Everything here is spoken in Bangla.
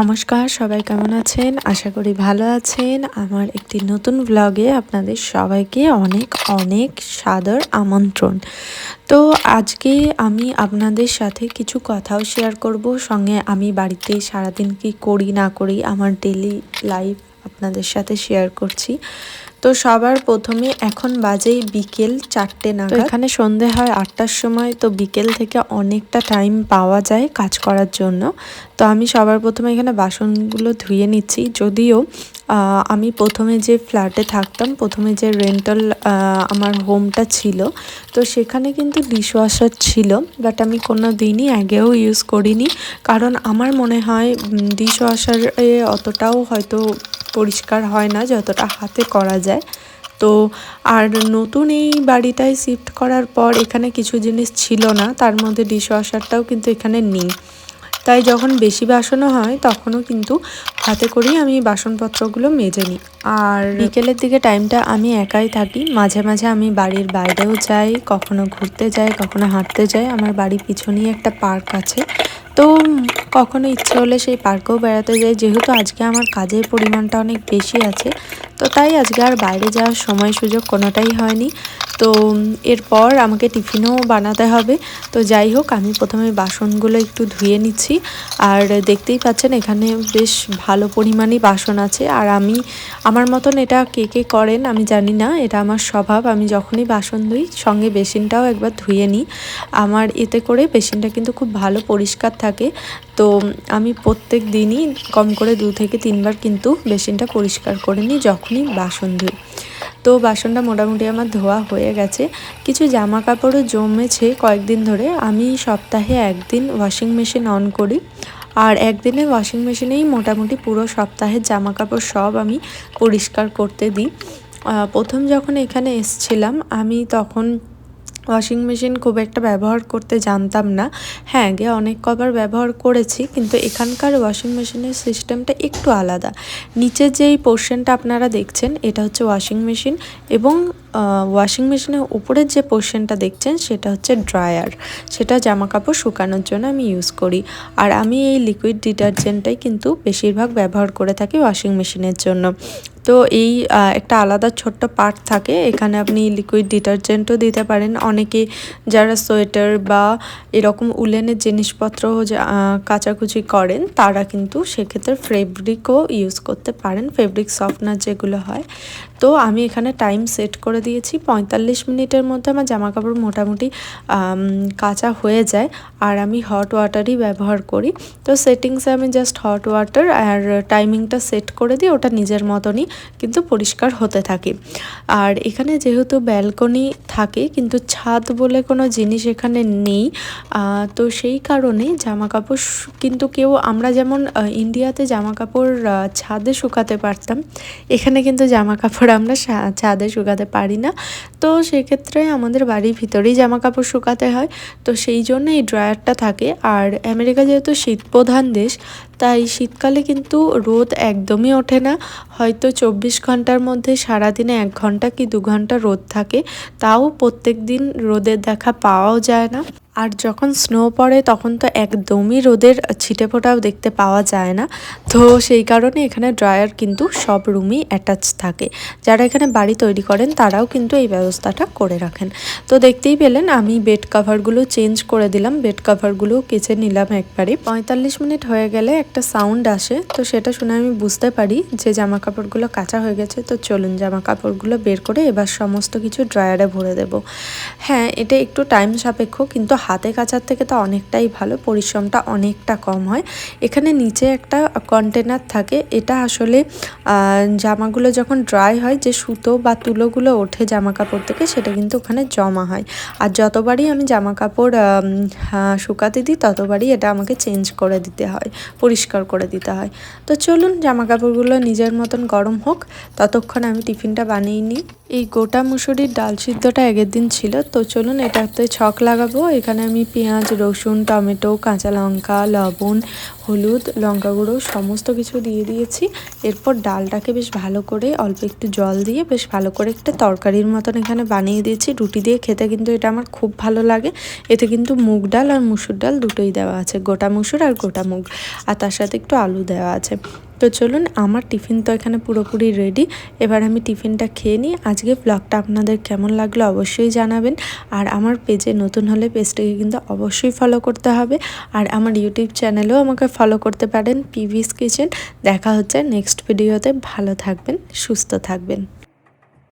নমস্কার, সবাই কেমন আছেন? আশা করি ভালো আছেন। আমার একটি নতুন ব্লগে আপনাদের সবাইকে অনেক অনেক সাদর আমন্ত্রণ। তো আজকে আমি আপনাদের সাথে কিছু কথাও শেয়ার করব। সঙ্গে আমি বাড়িতে সারাদিন কি করি, না করি, আমার ডেলি লাইফ আপনাদের সাথে শেয়ার করছি। তো সবার প্রথমে এখন বাজেই বিকেল চারটে নাগাদ। এখানে সন্ধে হয় আটটার সময় তো বিকেল থেকে অনেকটা টাইম পাওয়া যায় কাজ করার জন্য। তো আমি সবার প্রথমে এখানে বাসনগুলো ধুয়ে নিচ্ছি। যদিও আমি প্রথমে যে ফ্ল্যাটে থাকতাম প্রথমে যে রেন্টাল আমার হোমটা ছিল তো সেখানে কিন্তু ডিশওয়াশার ছিল বাট আমি কোনো দিনই আগেও ইউজ করিনি। কারণ আমার মনে হয় ডিশওয়াশারে অতটাও হয়তো পরিষ্কার হয় না যতটা হাতে করা যায়। তো আর নতুন এই বাড়িটায় শিফট করার পর এখানে কিছু জিনিস ছিল না, তার মধ্যে ডিশওয়াশারটাও কিন্তু এখানে নেই। তাই যখন বেশি বাসনও হয় তখনও কিন্তু হাতে করেই আমি বাসনপত্রগুলো মেজে নিই। আর বিকেলের দিকে টাইমটা আমি একাই থাকি। মাঝে মাঝে আমি বাড়ির বাইরেও যাই, কখনো ঘুরতে যাই, কখনো হাঁটতে যাই। আমার বাড়ির পিছনেই একটা পার্ক আছে। তো কখনো ইচ্ছে হলে সেই পার্কেও বেড়াতে যাই, যেহেতু আজকে আমার কাজের পরিমাণটা অনেক বেশি আছে। তো তাই আজকে আর বাইরে যাওয়ার সময় সুযোগ কোনোটাই হয়নি। তো এরপর আমাকে টিফিনও বানাতে হবে। তো যাই হোক, আমি প্রথমে বাসনগুলো একটু ধুয়ে নিচ্ছি। আর দেখতেই পাচ্ছেন, এখানে বেশ ভালো পরিমাণই বাসন আছে। আর আমি, আমার মতন এটা কে কে করেন আমি জানি না, এটা আমার স্বভাব। আমি যখনই বাসন ধুই, সঙ্গে বেসিনটাও একবার ধুয়ে নিই। আমার এতে করে বেসিনটা কিন্তু খুব ভালো পরিষ্কার থাকে। তো আমি প্রত্যেক দিনই কম করে দু থেকে তিনবার কিন্তু বেসিনটা পরিষ্কার করে নিই যখনই বাসন ধুই। তো বাসনটা মোটামুটি আমার ধোয়া হয়ে গেছে। কিছু জামা কাপড়ও জমেছে কয়েকদিন ধরে। আমি সপ্তাহে একদিন ওয়াশিং মেশিন অন করি। আর একদিনে ওয়াশিং মেশিনেই মোটামুটি পুরো সপ্তাহের জামা কাপড় সব আমি পরিষ্কার করতে দিই। প্রথম যখন এখানে এসছিলাম, আমি তখন ওয়াশিং মেশিন খুব একটা ব্যবহার করতে জানতাম না। হ্যাঁ আগে অনেক কবার ব্যবহার করেছি, কিন্তু এখানকার ওয়াশিং মেশিনের সিস্টেমটা একটু আলাদা। নিচের যেই পোর্শনটা আপনারা দেখছেন, এটা হচ্ছে ওয়াশিং মেশিন এবং ওয়াশিং মেশিনের উপরের যে পোর্শনটা দেখছেন, সেটা হচ্ছে ড্রায়ার। সেটা জামা কাপড় শুকানোর জন্য আমি ইউজ করি। আর আমি এই লিকুইড ডিটারজেন্টটাই কিন্তু বেশিরভাগ ব্যবহার করে থাকি ওয়াশিং মেশিনের জন্য। তো এই একটা আলাদা ছোট্ট পার্ট থাকে। এখানে আপনি লিকুইড ডিটারজেন্টও দিতে পারেন। অনেকে যারা সোয়েটার বা এরকম উলেনের জিনিসপত্র কাচাকুচি করেন, তারা কিন্তু সেক্ষেত্রে ফেব্রিকও ইউজ করতে পারেন। ফেব্রিক সফটনার যেগুলো হয়। তো আমি এখানে টাইম সেট করে দিয়েছি। পঁয়তাল্লিশ মিনিটের মধ্যে আমার জামা কাপড় মোটামুটি কাঁচা হয়ে যায় আর আমি হট ওয়াটারই ব্যবহার করি। তো সেটিংসে আমি জাস্ট হট ওয়াটার আর টাইমিংটা সেট করে দিই ওটা নিজের মতনই কিন্তু পরিষ্কার হতে থাকে। আর এখানে যেহেতু ব্যালকনি থাকে কিন্তু ছাদ বলে কোনো জিনিস এখানে নেই তো সেই কারণে জামা কাপড় কিন্তু কেউ আমরা যেমন ইন্ডিয়াতে জামা কাপড় ছাদে শুকাতে পারতাম, এখানে কিন্তু জামা কাপড় আমরা ছাদে শুকাতে পারি না। তো সেক্ষেত্রে আমাদের বাড়ির ভিতরেই জামা কাপড় শুকাতে হয়। তো সেই জন্য এই ড্রয়ারটা থাকে। আর আমেরিকা যেহেতু শীতপ্রধান দেশ, তাই শীতকালে কিন্তু রোদ একদমই ওঠে না। হয়তো চব্বিশ ঘণ্টার মধ্যে সারাদিনে এক ঘণ্টা কি দু ঘণ্টা রোদ থাকে। তাও প্রত্যেক দিন রোদের দেখা পাওয়াও যায় না। আর যখন স্নো পড়ে তখন তো একদমই রোদের ছিটে ফোটাও দেখতে পাওয়া যায় না। তো সেই কারণে এখানে ড্রায়ার কিন্তু সব রুমই অ্যাটাচ থাকে। যারা এখানে বাড়ি তৈরি করেন তারাও কিন্তু এই ব্যবস্থাটা করে রাখেন। তো দেখতেই পেলেন আমি বেড কাভারগুলো চেঞ্জ করে দিলাম। বেড কাভারগুলো কেচে নিলাম একবারে। পঁয়তাল্লিশ মিনিট হয়ে গেলে একটা সাউন্ড আসে। তো সেটা শুনে আমি বুঝতে পারি যে জামা কাপড়গুলো কাঁচা হয়ে গেছে। তো চলুন জামা কাপড়গুলো বের করে এবার সমস্ত কিছু ড্রায়ারে ভরে দেব। হ্যাঁ এটা একটু টাইম সাপেক্ষ কিন্তু হাতে কাচার থেকে তো অনেকটাই ভালো, পরিশ্রমটা অনেকটা কম হয়। এখানে নিচে একটা কন্টেনার থাকে, এটা আসলে জামাগুলো যখন ড্রাই হয়, যে সুতো বা তুলোগুলো ওঠে জামা কাপড় থেকে, সেটা কিন্তু ওখানে জমা হয়। আর যতবারই আমি জামা কাপড় শুকাতে দিই, ততবারই এটা আমাকে চেঞ্জ করে দিতে হয়, পরিষ্কার করে দিতে হয়। তো চলুন জামা কাপড়গুলো নিজের মতন গরম হোক, ততক্ষণ আমি টিফিনটা বানিয়ে নিই। এই গোটা মুসুরির ডাল সিদ্ধটা আগের দিন ছিল, তো চলুন এটাতে ছক লাগাবো। এখানে আমি পেঁয়াজ, রসুন, টমেটো, কাঁচা লঙ্কা, লবণ, হলুদ, লঙ্কা গুঁড়ো সমস্ত কিছু দিয়ে দিয়েছি। এরপর ডালটাকে বেশ ভালো করে অল্প একটু জল দিয়ে বেশ ভালো করে একটা তরকারির মতন এখানে বানিয়ে দিয়েছি। রুটি দিয়ে খেতে কিন্তু এটা আমার খুব ভালো লাগে। এতে কিন্তু মুগ ডাল আর মুসুর ডাল দুটোই দেওয়া আছে, গোটা মুসুর আর গোটা মুগ। আর তার সাথে একটু আলু দেওয়া আছে। তো চলুন, আমার টিফিন তো এখানে পুরোপুরি রেডি এবার আমি টিফিনটা খেয়ে নিই। আজকে ব্লগটা আপনাদের কেমন লাগল অবশ্যই জানাবেন। আর আমার পেজে নতুন হলে পেজটিকে কিন্তু অবশ্যই ফলো করতে হবে। আর আমার ইউটিউব চ্যানেলেও আমাকে ফলো করতে পারেন পিভিস কিচেন দেখা হচ্ছে নেক্সট ভিডিওতে ভালো থাকবেন, সুস্থ থাকবেন।